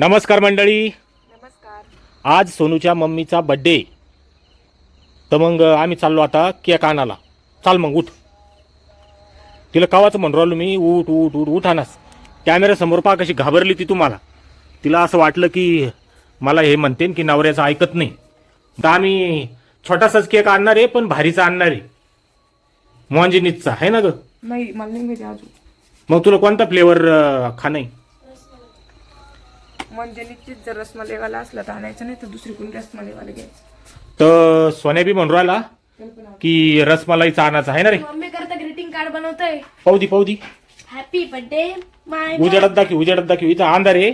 नमस्कार मंडळी. नमस्कार. आज सोनूच्या मम्मीचा बड्डे तर मग आम्ही चाललो आता केक आणायला. चाल मग उठ. तिला कावाचं म्हणून राहिलो मी उठ उठ उठ उठ आणास. कॅमेऱ्यासमोर पहा कशी घाबरली ती तुम्हाला. तिला असं वाटलं की मला हे म्हणते की नवऱ्याचं ऐकत नाही. तर आम्ही छोटासाच केक आणणार आहे पण भारीचा आणणार आहे. मॉन्जिनीजचा आहे ना ग? नाही मला नाही माहिती अजून. मग तुला कोणता फ्लेवर खाणं आहे? म्हणजे निश्चित जर रसमलाईवाला असला तर आणायचं नाही तर दुसरी कोणी रसमलाईवाला घ्यायचं? तर सोन्या बी म्हणून राहिला की रसमलाईचा आणायचा आहे ना रे? मम्मी करता ग्रीटिंग कार्ड बनवतोय. पाहू दी पाहू दी. हॅपी बर्थडे माय उजेडात दाखव उजेडात दाखव. इथं अंधार आहे.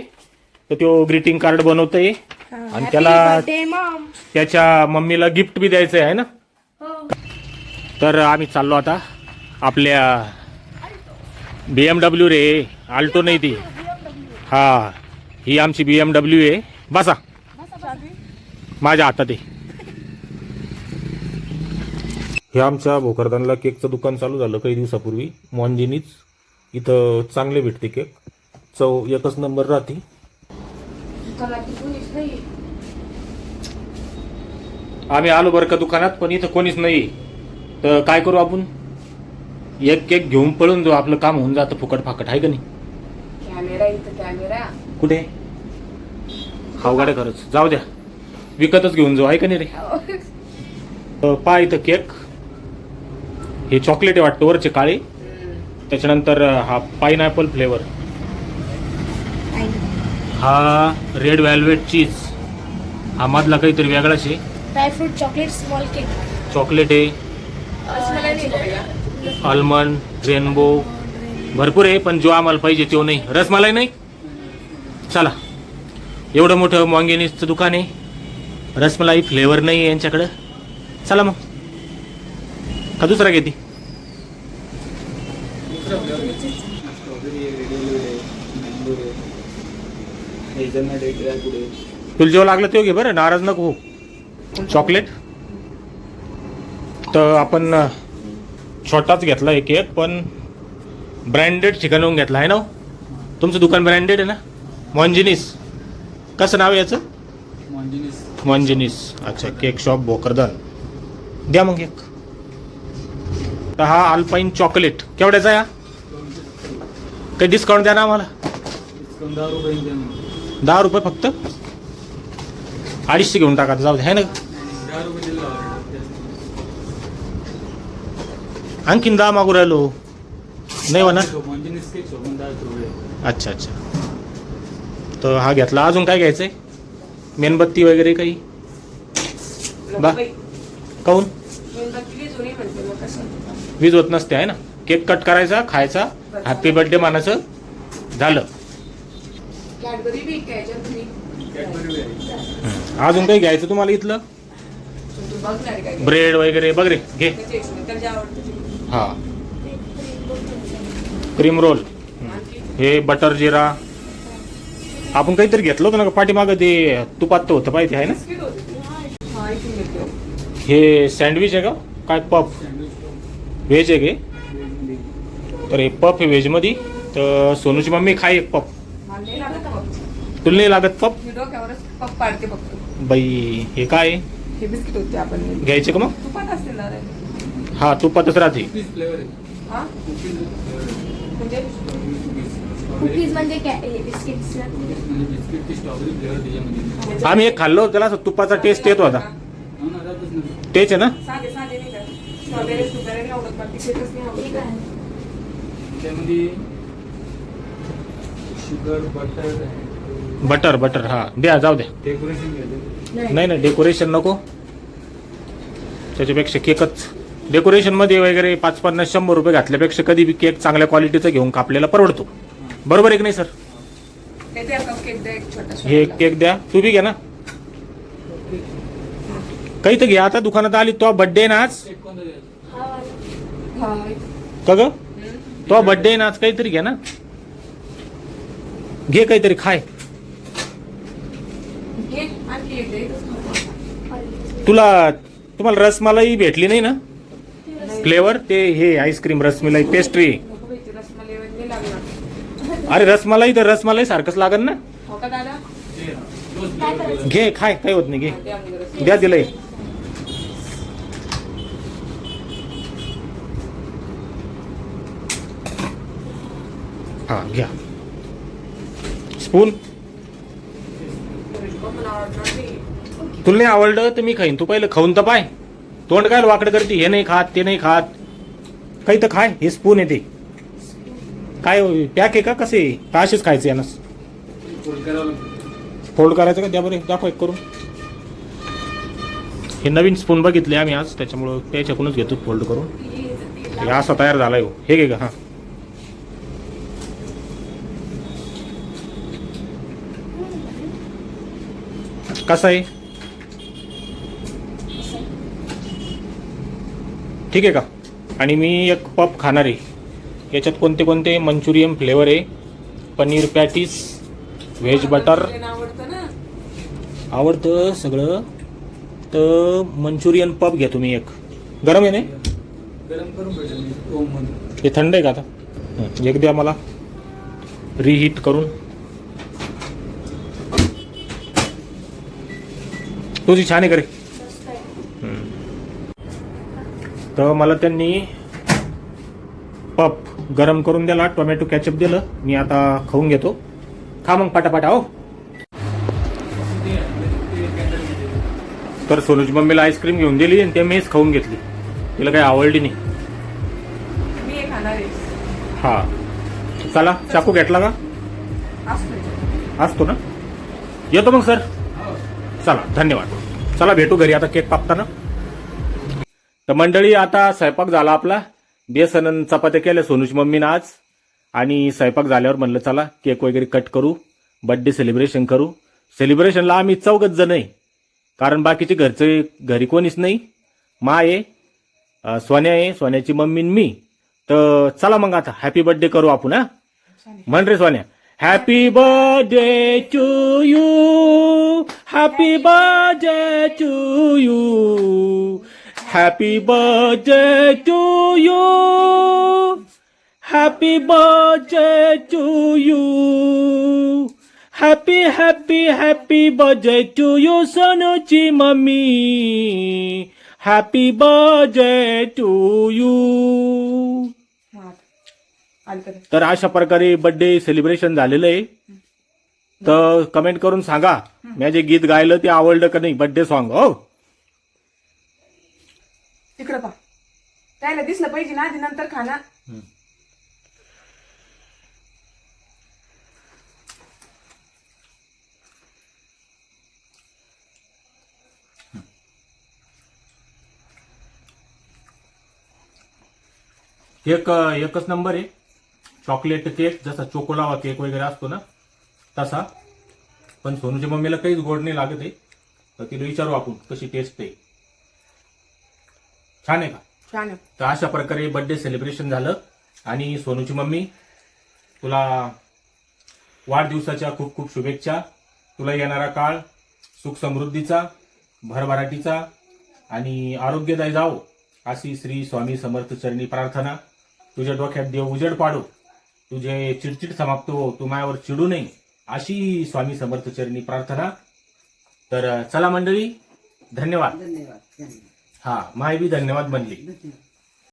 तर तो ग्रीटिंग कार्ड बनवतोय. आणि त्याला बर्थडे मॉम त्याच्या मम्मीला गिफ्ट बी द्यायचं आहे ना? हो. तर आम्ही चाललो आता आपल्या बी एम डब्ल्यू रे. आल्टो नाही ती. हा. ही आमची बी एम डब्ल्यू आहे. बसा. माझ्या हातात आहे. हे आमच्या भोकरदनला केकचं दुकान चालू झालं काही दिवसापूर्वी. मॉन्जिनीच इथं चांगले भेटते केक. चव एकच नंबर राहते. आम्ही आलो बरं का दुकानात पण इथं कोणीच नाही. तर काय करू आपण? एक केक घेऊन पळून जाऊ. आपलं काम होऊन जातं फुकट फाकट आहे का नाही? कॅमेरा इथं कॅमेरा कुठे? खावगाड्या खरंच. जाऊ द्या. विकतच घेऊन जाऊ आहे का नाही रे? अ, पहा इथं केक. हे चॉकलेट आहे वाटतं वरचे काळे. त्याच्यानंतर हा पाईनॅपल फ्लेवर हा रेड व्हॅल्वेट चीज हा मधला काहीतरी वेगळाच आहे. Dry fruit chocolate small cake chocolate आहे? आल्मंड रेनबो भरपूर आहे पण जो आम्हाला पाहिजे तो नाही. रसमलाई नाही? चला. एवढं मोठं मॉंगेनीजचं दुकान आहे. रसमलाई फ्लेवर नाही आहे यांच्याकडं. चला मग. का दुसरा घेते? तुला जेव्हा लागलं तेव्हा घे बरं नाराज नको हो चॉकलेट तर आपण छोटाच घेतला एक एक पण ब्रँडेड ठिकाणाहून घेतला आहे ना हो? तुमचं दुकान ब्रँडेड आहे ना? मॉन्जिनीस कसं नाव आहे याचं? मॉन्जिनिस मॉन्जिनीस अच्छा केक शॉप भोकरदन. द्या मग एक. तर हा अल्पाईन चॉकलेट. केवढ्याचा हा? काही डिस्काउंट द्या ना आम्हाला. दहा रुपये द्या फक्त? अडीचशे घेऊन टाका जाऊ दे आहे ना आणखीन दहा मागू राहिलो. नाही म्हणा अच्छा अच्छा. तर हा घेतला. अजून काय घ्यायचंय? मेणबत्ती वगैरे काही? बा. कसं वीज होत नसते आहे ना? केक कट करायचा खायचा. हॅपी बर्थडे मानाचं. झालं. कॅडबरी बी घ्यायच्या तुम्ही. कॅडबरी आहे. अजून काही घ्यायचं तुम्हाला इथलं? आहे ब्रेड वगैरे. बघ रे घे. हा. Cream roll. हे बटर जिरा. आपण काहीतरी घेतलं होतं ना का? पाठीमागं ते तुपात तर होतं पाहिजे आहे ना. हा सँडविच आहे का? काय पफ? व्हेज आहे वेजमध्ये तर हे पफ आहे व्हेजमध्ये. तर सोनूची मम्मी खाय एक पफ. तुला नाही लागत पप बाई हे काय? आहे? हे बिस्किट होते आपण. घ्यायचे का मग? हा तुपातच राहते. कुकीज म्हणजे आम्ही एक खाल्लो त्याला असं तुपाचा टेस्ट येत होता हो नाही तेच आहे. ना बटर बटर बटर हा. द्या जाऊ द्या. डेकोरेशन नाही. ना डेकोरेशन नको. त्याच्यापेक्षा केकच. डेकोरेशनमध्ये वगैरे पाच पन्नास शंभर रुपये घातल्यापेक्षा कधी बी केक चांगल्या क्वालिटीचा घेऊन कापलेला परवडतो. बरोबर आहे की नाही सर? द्या कप केक द्या एक छोटा हे केक द्या. तू बी घ्या ना. काही तर घ्या आता दुकानात आली तो बड्डे ना आज? हा. का ग? तो बड्डे ना आज काहीतरी घ्या ना. घे काहीतरी खाय. एक तुला तुम्हाला रसमलाई भेटली नाही ना? फ्लेवर ते हे आईस्क्रीम रसमलाई पेस्ट्री नको बाई, ती रसमलाई नाही लागणार अरे रसमलाई तर रसमलाई सारखंच लागन ना. हो का दादा? घे खाय काही होत नाही घे. द्या दिलंय. हा घ्या. स्पून. तुला नाही आवडलं तर मी खाईन. तू पहिलं खाऊन तर पाय. तोंड काय वाकडं करते? हे नाही खात ते नाही खात. काही तर खाय. हे स्पून येते काय पॅक आहे का? कसे का असेच खायचे यानं? फोल्ड करायचं का? द्या बरे दाखव एक करून. हे नवीन स्पून बघितले आम्ही आज त्याच्यामुळं त्याच्याकडूनच घेतो फोल्ड करून. हे असा तयार झालाय हो. हे घे का हा. कसा आहे? ठीक आहे का? आणि मी एक पप खाणार आहे. याच्यात कोणते कोणते मंचुरियन फ्लेवर आहे? Paneer patties veg butter. आवडतं ना सगळं. तर मंचुरियन पप घ्या तुम्ही एक. गरम आहे मध्ये हे थंड आहे का आता? एक द्या मला. रिहीट करून. तुझी छान आहे करे तर मला त्यांनी पप गरम करून दिला टोमॅटो कॅचअप दिलं मी आता खाऊन घेतो. खा मग पाटापाटा हो तर सोनूची मम्मीला आईस्क्रीम घेऊन दिली आणि ते मीच खाऊन घेतली. तिला काही आवडली नाही. हे चला चाकू घेतला का? असतो. असतो ना? येतो मग सर. चला धन्यवाद. चला भेटू घरी. आता केक कापताना तर मंडळी आता स्वयंपाक झाला आपला. बेसन चपात्या केल्या सोनूची मम्मीनं आज. आणि स्वयंपाक झाल्यावर म्हणलं चला केक वगैरे कट करू बड्डे सेलिब्रेशन करू. सेलिब्रेशनला आम्ही चौघच जण आहे. कारण बाकीचे घरचे घरी कोणीच नाही. मा आहे सोन्या आहे सोन्याची मम्मी मी. तर चला मग आता हॅपी बर्थडे करू आपण हा? म्हण रे सोन्या happy birthday to you happy birthday to you happy birthday to you happy birthday to you happy happy happy birthday to you सोनूची mummy happy birthday to you तर तर अशा प्रकारे बर्थडे सेलिब्रेशन झालेलं आहे. तर कमेंट करून सांगा. मी जे गीत गायलं ते आवडलं का नाही? बर्थडे सॉन्ग हो. तिकडं पा त्याला दिसलं पाहिजे ना आधी नंतर खाना एक एकच नंबर आहे. चॉकलेट केक जसा चोकोलावा केक वगैरे असतो ना तसा. पण सोनूच्या मम्मीला काहीच गोड नाही लागत आहे. तर तिला विचारू आपण कशी टेस्ट आहे. छान आहे का? छान आहे. तर अशा प्रकारे बर्थडे सेलिब्रेशन झालं. आणि सोनूची मम्मी तुला वाढदिवसाच्या खूप खूप शुभेच्छा. तुला येणारा काळ सुख समृद्धीचा भरभराटीचा आणि आरोग्यदायी जावो अशी श्री स्वामी समर्थ चरणी प्रार्थना. तुझ्या डोक्यात देव उजेड पाडो. तुझे चिडचिड समाप्त हो तू मायावर चिडू नये अशी स्वामी समर्थ चरणी प्रार्थना. तर चला मंडळी धन्यवाद धन्यवाद. धन्यवाद. हा माय बी धन्यवाद बनली.